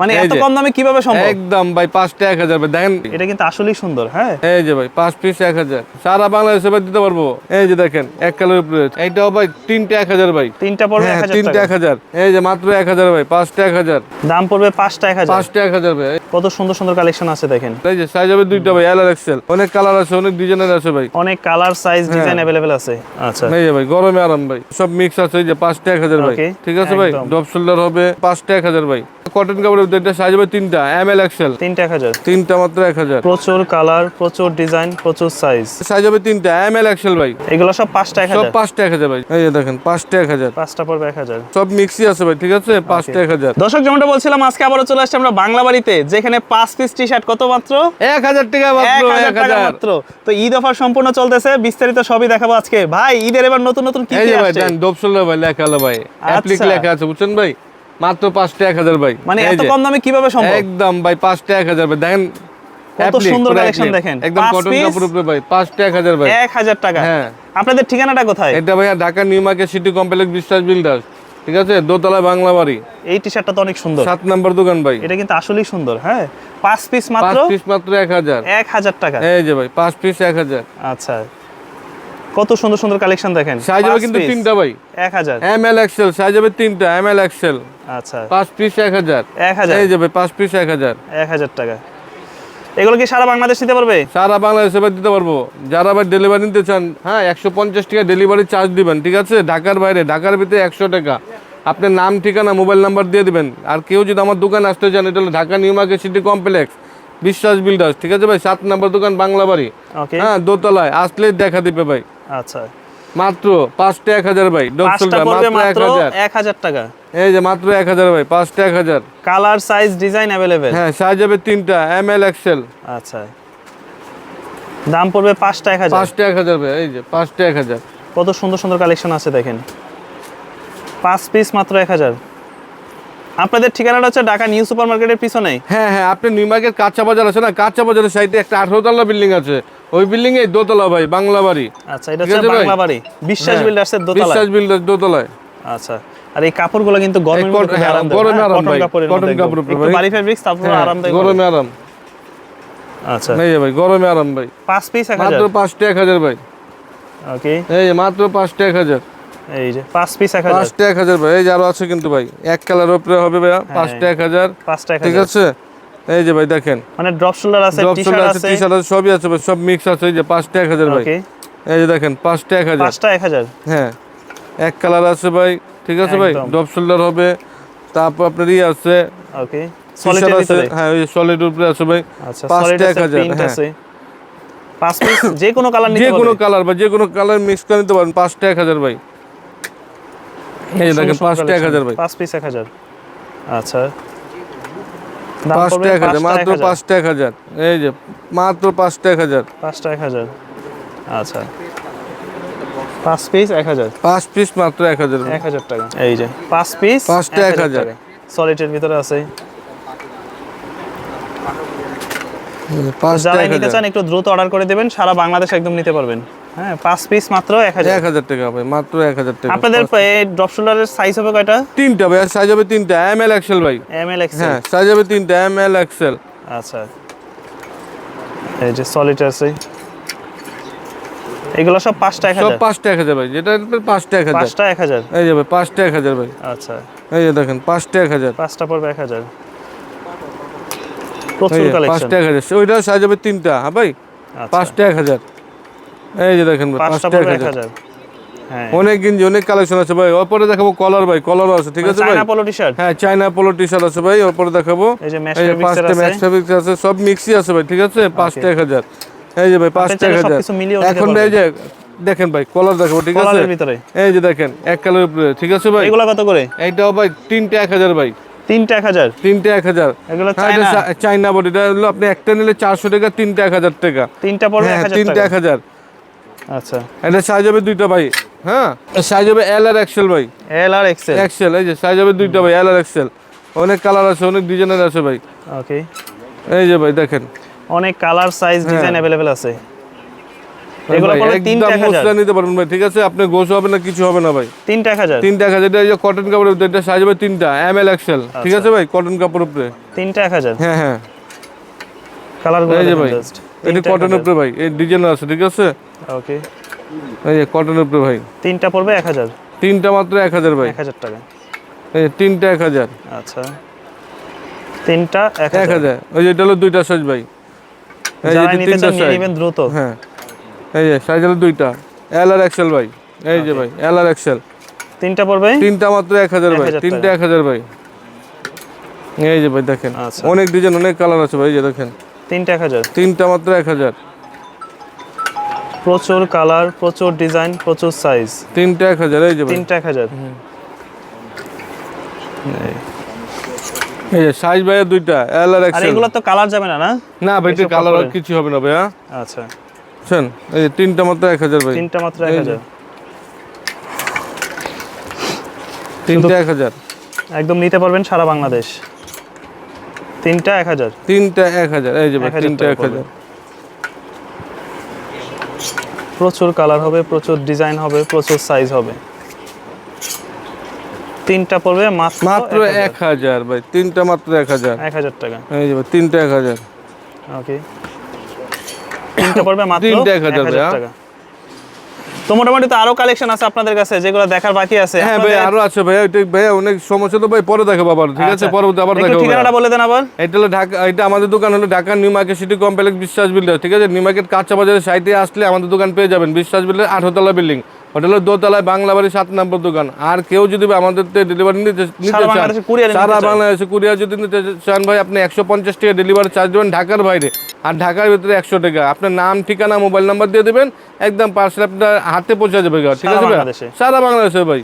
মানে এত কম দামে কীভাবে সম্ভব? একদম ভাই পাঁচটা এক হাজার ভাই। দেখেন। এটা কিন্তু আসলেই সুন্দর হ্যাঁ? এই যে ভাই পাঁচ পিস এক হাজার। সারা বাংলাদেশে ভাই দিতে পারব। এই যে দেখেন এক কালোর উপরে এইটাও ভাই তিনটে এক হাজার ভাই। তিনটা পড়বে হ্যাঁ তিনটে এক হাজার। এই যে মাত্র এক হাজার ভাই পাঁচটা এক হাজার। দাম পড়বে পাঁচটা এক হাজার। পাঁচটা এক হাজার ভাই। কত সুন্দর সুন্দর কালেকশন আছে দেখেন। এই যে সাইজ হবে দুইটা ভাই এল এক্সেল অনেক কালার আছে অনেক ডিজাইনের আছে ভাই। অনেক কালার সাইজ ডিজাইন অ্যাভেলেবেল আছে। আচ্ছা। এই যে ভাই গরমে আরাম ভাই। সব মিক্স আছে এই যে পাঁচটা এক হাজার ভাই। ঠিক আছে ভাই। ডপ শোল্ডার হবে পাঁচটা এক হাজার ভাই। কটন কাপড়ের দুইটা সাইজ হবে তিনটা এম এল এক্সেল তিনটা এক হাজার। তিনটা মাত্র এক হাজার। প্রচুর কালার প্রচুর ডিজাইন প্রচুর সাইজ সাইজ হবে তিনটা এম এল এক্সেল ভাই। এগুলো সব পাঁচটা এক সব হাজার। পাঁচটা এক হাজার ভাই। এই দেখেন পাঁচটা এক হাজার। পাঁচটা পড়বে এক হাজার। সব মিক্সই আছে ভাই ঠিক আছে? পাঁচটা এক হাজার। দর্শক যেমনটা বলছিলাম আজকে আবারও চলে আসছে আমরা বাংলা বাড়িতে যেখানে পাঁচ পিস টি শার্ট কত মাত্র? এক হাজার টাকা মাত্র এক হাজার মাত্র। তো ঈদ অফার সম্পূর্ণ চলতেছে বিস্তারিত সবই দেখাবো আজকে। ভাই ঈদের এবার নতুন নতুন কি এই কি যে ভাই আসছে? দেন ডপ শোল্ডার ভাই লেখা ভাই। অ্যাপ্লিক আচ্ছা। লেখা আছে বুঝছেন ভাই? মাত্র পাঁচটা এক হাজার ভাই। মানে এত কম দামে কীভাবে সম্ভব? একদম ভাই পাঁচটা এক হাজার ভাই। দেখেন কত সুন্দর কালেকশন দেখেন। একদম কটন কাপড় উপরে ভাই পাঁচটা এক হাজার ভাই। এক হাজার টাকা। হ্যাঁ। আপনাদের ঠিকানাটা কোথায়? এটা ভাইয়া Dhaka new market city complex Biswas builders. ঠিক আছে? দোতলা বাংলা বাড়ি। এই টি শার্টটা তো অনেক সুন্দর। সাত নম্বর দোকান ভাই। এটা কিন্তু আসলেই সুন্দর হ্যাঁ? পাঁচ পিস মাত্র পাঁচ পিস মাত্র এক হাজার। এক হাজার টাকা। এই যে ভাই পাঁচ পিস এক হাজার। আচ্ছা। কত সুন্দর সুন্দর কালেকশন দেখেন। সাইজ হবে কিন্তু তিনটা ভাই। এক হাজার। এম এল এক্সেল সাইজ হবে তিনটা। এম এল এক্সেল আচ্ছা। পাঁচ পিস এক হাজার। এক হাজার? এই যে পাঁচ পিস এক হাজার। এক হাজার টাকা। এগুলো কি সারা বাংলাদেশ দিতে পারবে? সারা বাংলাদেশে ভাই দিতে পারব। যারা ভাই ডেলিভারি নিতে চান হ্যাঁ একশো পঞ্চাশ টাকা ডেলিভারি চার্জ দিবেন ঠিক আছে? ঢাকার বাইরে ঢাকার ভিতরে একশো টাকা। আপনার নাম ঠিকানা মোবাইল নাম্বার দিয়ে দিবেন। আর কেউ যদি আমার দোকান আসতে চান এটা হলো Dhaka new market city complex Biswas builders ঠিক আছে ভাই? সাত নম্বর দোকান বাংলা বাড়ি হ্যাঁ দোতলায়। আসলে দেখা দিবে ভাই। আচ্ছা। মাত্র পাঁচটা এক হাজার ভাই মাত্র এক হাজার। টাকা। এই যে মাত্র এক হাজার ভাই পাঁচটা এক হাজার। কালার সাইজ ডিজাইন অ্যাভেলেবেল হ্যাঁ সাইজ হবে তিনটা এম এল এক্সেল আচ্ছা। দাম পড়বে পাঁচটা এক হাজার। পাঁচটা এক হাজার ভাই এই যে পাঁচটা এক হাজার। কত সুন্দর সুন্দর কালেকশন আছে দেখেন। পাঁচ পিস মাত্র এক হাজার। আপনাদের ঠিকানাটা হচ্ছে ঢাকা নিউ সুপার মার্কেটের পিছনে হ্যাঁ হ্যাঁ আপনি নিউ মার্কেট কাঁচা বাজার আছে না? কাঁচা বাজারের সাইডে একটা আঠারো তলা বিল্ডিং আছে। ওই বিল্ডিং এ দোতলা ভাই বাংলা বাড়ি। আচ্ছা এটা হচ্ছে বাংলা বাড়ি। বিশ্বাস হ্যাঁ, বিল্ডার্সের দোতলা বিশ্বাস বিল্ডার দোতলায়। আচ্ছা আর এই কাপড়গুলো কিন্তু গরমের মধ্যে হ্যাঁ, গরমে হ্যাঁ, আরাম কটন ভাই, কটন কাপড়ের একটু। বাড়ি ফেব্রিক্স তারপর হ্যাঁ, আরামদায়ক গরমে আরাম। আচ্ছা। এই ভাই গরমে আরাম ভাই। পাঁচ পিস এক হাজার? মাত্র পাঁচটা এক হাজার ভাই। ওকে এই মাত্র পাঁচটা এক হাজার। এই যে পাঁচ পিস এক হাজার। পাঁচটা এক হাজার ভাই এই যে আরও আছে কিন্তু ভাই। এক কালার উপরে হবে ভাইয়া পাঁচটা এক হাজার। পাঁচটা এক হাজার। ঠিক আছে? এই যে ভাই দেখেন। মানে ড্রপ শোল্ডার আছে ড্রপ শোল্ডার আছে টি শার্ট আছে সবই আছে ভাই সব মিক্স আছে এই যে পাঁচটা এক হাজার ভাই। ওকে এই যে দেখেন পাঁচটা এক হাজার। পাঁচটা এক হাজার। হ্যাঁ এক কালার আছে ভাই ঠিক আছে ভাই। ডপ শোল্ডার হবে তারপর আপনার ই আছে। ওকে t-shirt আছে হ্যাঁ ওই সলিড উপরে আছে ভাই। আচ্ছা পাঁচটা সলিড এক হাজার, প্রিন্ট হ্যাঁ। আছে। পাঁচ পিস যে কোনো কালার যে কোনো কালার বা যে কোনো কালার মিক্স করে নিতে পারেন পাঁচটা এক হাজার ভাই। এই যে দেখেন পাঁচটা এক হাজার ভাই। পাঁচ পিস এক হাজার। আচ্ছা। দাম পাঁচটা পড়বে এক হাজার মাত্র। পাঁচটা এক হাজার। এই যে মাত্র পাঁচটা এক হাজার। পাঁচটা এক হাজার। আচ্ছা। পাঁচ পিস এক হাজার। পাঁচ পিস মাত্র এক হাজার। এক হাজার টাকা। এই যে পাঁচ পিস পাঁচটা এক হাজার। সলিডের ভিতরে আছে। যারা নিতে চান একটু দ্রুত অর্ডার করে দেবেন সারা বাংলাদেশ একদম নিতে পারবেন। হ্যাঁ পাঁচ পিস মাত্র এক হাজার। এক হাজার টাকা ভাই মাত্র এক হাজার টাকা। আপনাদের ড্রপ শোল্ডারের সাইজ হবে কয়টা? তিনটা ভাই সাইজ হবে তিনটা এম এল এক্সেল ভাই। এম এল এক্স হ্যাঁ সাইজ হবে তিনটা এম এল এক্সেল আচ্ছা। এই যে সলিড আছে। এগুলো সব পাঁচটা এক সব হাজার? পাঁচটা এক হাজার ভাই যেটা পাঁচটা এক হাজার। পাঁচটা এক হাজার? এই যে ভাই পাঁচটা এক হাজার ভাই। আচ্ছা। এই যে দেখেন পাঁচটা এক হাজার। পাঁচটা পড়বে এক হাজার। প্রচুর কালেকশন পাঁচটা এক হাজার। ওইটাও সাইজ হবে তিনটা হ্যাঁ ভাই? পাঁচটা এক হাজার। এই যে দেখেন হ্যাঁ। অনেক গিঞ্জি অনেক কালেকশন আছে ভাই। ওপরে দেখাবো কলার ভাই কলারও আছে ঠিক আছে ভাই? চায়না পোলো টি শার্ট হ্যাঁ চাইনা পোলো টি শার্ট আছে ভাই ওপরে দেখাবো। এই যে পাঁচটা ম্যাক্স ফেব্রিক্স আছে সব মিক্সই আছে ভাই ঠিক আছে? পাঁচটা এক হাজার। এই যে ভাই পাঁচটা এক হাজার। এখন এই যে দেখেন ভাই কলার দেখাবো ঠিক আছে? ভিতরে। এই যে দেখেন এক কালার উপরে ঠিক আছে ভাই? এগুলো কত করে? এইটাও ভাই তিনটে এক হাজার ভাই। তিনটা এক হাজার? তিনটে এক হাজার। হ্যাঁ, চাইনা হলো আপনি একটা নিলে চারশো টাকা তিনটে এক হাজার টাকা। তিনটা পড়বে হ্যাঁ তিনটে টাকা। এক হাজার। আচ্ছা। এটা সাইজ হবে দুইটা ভাই। হ্যাঁ। সাইজ হবে এল আর এক্সেল ভাই। এল আর এক্সেল এক্সেল এই যে সাইজ হবে দুইটা ভাই এল আর এক্সেল অনেক কালার আছে অনেক ডিজাইনের আছে ভাই। ওকে এই যে ভাই দেখেন। অনেক কালার সাইজ হ্যাঁ। ডিজাইন অ্যাভেলেবেল আছে। এগুলো পড়বে নিতে পারবেন ভাই ঠিক আছে? আপনি গোস হবে না কিছু হবে না ভাই। তিনটা এক হাজার। তিনটা এক হাজার এটা এই যে কটন কাপড়ের এটা সাইজ হবে তিনটা এম এল এক্সেল ঠিক আছে ভাই? কটন কাপড়ের উপরে। তিনটা এক হাজার। হ্যাঁ হ্যাঁ। কালার এই যে ভাই। এটা কটন উপরে ভাই। এই ডিজাইন আছে ঠিক আছে? ওকে এই যে কটনের উপরে ভাই। তিনটা পড়বে এক হাজার? তিনটা মাত্র এক হাজার ভাই। এক হাজার টাকা। এই তিনটা এক হাজার। আচ্ছা। তিনটা এক এক হাজার। হাজার। ওই যে এটা হলো দুইটা সাইজ ভাই। এই যে তিনটা সাইজ নেবেন দ্রুত। হ্যাঁ। এই যে সাইজ হলো দুইটা। এল আর এক্সেল ভাই। এই যে ভাই এল আর এক্সেল তিনটা পড়বে? তিনটা মাত্র এক হাজার ভাই। 1000 তিনটা এক হাজার ভাই। এই যে ভাই দেখেন। আচ্ছা। অনেক ডিজাইন অনেক কালার আছে ভাই এই যে দেখেন। তিনটা এক হাজার? তিনটা মাত্র এক হাজার। প্রচুর কালার প্রচুর ডিজাইন প্রচুর সাইজ তিনটা এক হাজার এই যে তিনটা এক হাজার। এই। যে সাইজ ভাইয়া দুইটা এল আর এক্সেল এগুলো তো কালার যাবে না না? না ভাই এসব কালার আর কিছু হবে না ভাইয়া। আচ্ছা। বুঝছেন এই তিনটা মাত্র এক হাজার ভাই। তিনটা মাত্র এক এই যে। হাজার। তিনটা এক হাজার। একদম নিতে পারবেন সারা বাংলাদেশ। তিনটা এক হাজার। তিনটা এক হাজার এই যে তিনটা এক হাজার। প্রচুর কালার হবে প্রচুর ডিজাইন হবে প্রচুর সাইজ হবে। তিনটা পড়বে মাত্র মাত্র এক হাজার ভাই তিনটা মাত্র এক হাজার। এক হাজার টাকা। এই যে তিনটা এক হাজার। ওকে তিনটা পড়বে মাত্র তিনটা এক হাজার টাকা। তো মোটামুটি তো আরও কালেকশন আছে আপনাদের কাছে যেগুলো দেখার বাকি আছে। হ্যাঁ ভাই আরও আছে ভাই ভাই অনেক সমস্যা তো ভাই পরে দেখো আবার ঠিক আছে? পরে আবার দেখো ঠিকানাটা বলে দেন আবার। এটা হলো ঢাকা এটা আমাদের দোকান হলো Dhaka new market city complex Biswas builder ঠিক আছে? নিউ মার্কেট কাঁচা বাজারের সাইডে আসলে আমাদের দোকান পেয়ে যাবেন বিশ্বাস বিল্ডার আঠারোতলা বিল্ডিং। হলো দোতলায় বাংলা বাড়ি সাত নম্বর দোকান। আর কেউ যদি আমাদের ডেলিভারি নিতে নিতে চান সারা বাংলাদেশে কুরিয়ার যদি নিতে চান ভাই আপনি একশো পঞ্চাশ টাকা ডেলিভারি চার্জ দেবেন ঢাকার বাইরে। আর ঢাকার ভিতরে একশো টাকা। আপনার নাম ঠিকানা মোবাইল নাম্বার দিয়ে দেবেন একদম পার্সেল আপনার হাতে পৌঁছে যাবে ঠিক আছে? সারা বাংলাদেশে ভাই।